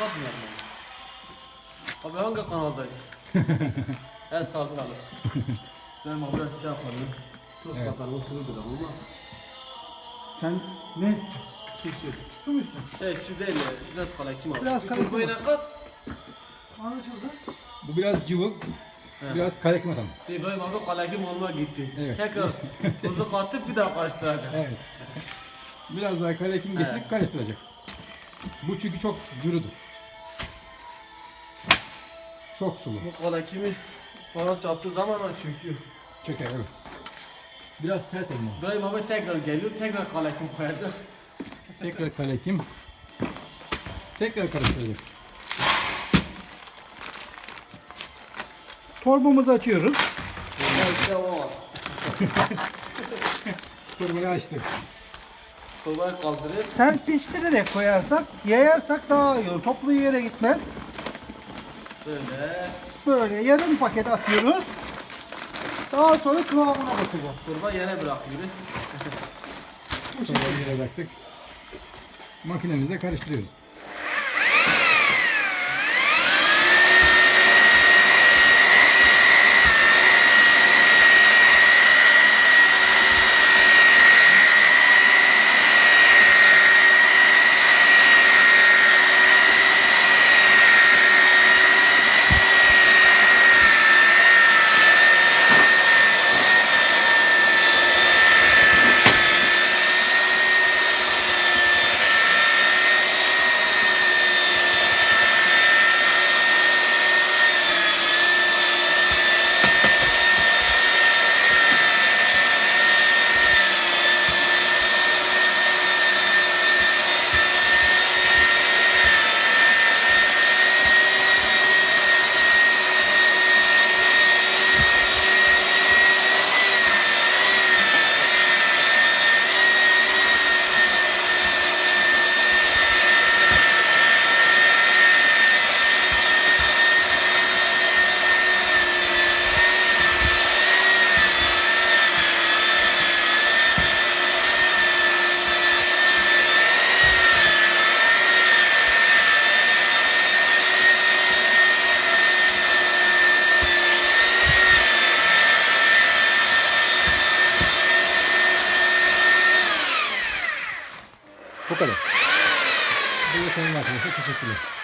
Yapmayın? Abi hangi kanaldayız? en sağ kanalı. Benim abi biraz şey yapalım. Çok Evet. bakalım o sürü bile olmaz. Sen ne? Şu şu. Su mu istiyorsun? Şey şu değil ya. Biraz kalakim abi. Biraz turbayla al. kat. Anlaşıldı. Bu biraz cıvık, He. biraz kalekim adam. İbrahim abi kalakim olma gitti. Evet. Tekrar tuzu kattık bir daha karıştıracak. Evet. Biraz daha kalekim getirip Evet. karıştıracak. Bu çünkü çok curudur. Çok sulu. Bu kalakimi Fransız yaptığı zaman çünkü. Çöker evet. Biraz sert olmalı. İbrahim abi tekrar geliyor. Tekrar kalakim koyacak. Tekrar kalekim. Tekrar karıştıracak. Torbamızı açıyoruz. Evet, devam. Torbayı açtık. Turbayı kaldırır. Serpiştirerek koyarsak, yayarsak daha iyi olur. Toplu yere gitmez. Böyle. Böyle yarım paket atıyoruz. Daha sonra kıvamına bakacağız. Turba yere bırakıyoruz. Torbayı yere bıraktık. Makinemizde karıştırıyoruz. Bu kadar. Bu da senin makinesi. Teşekkürler.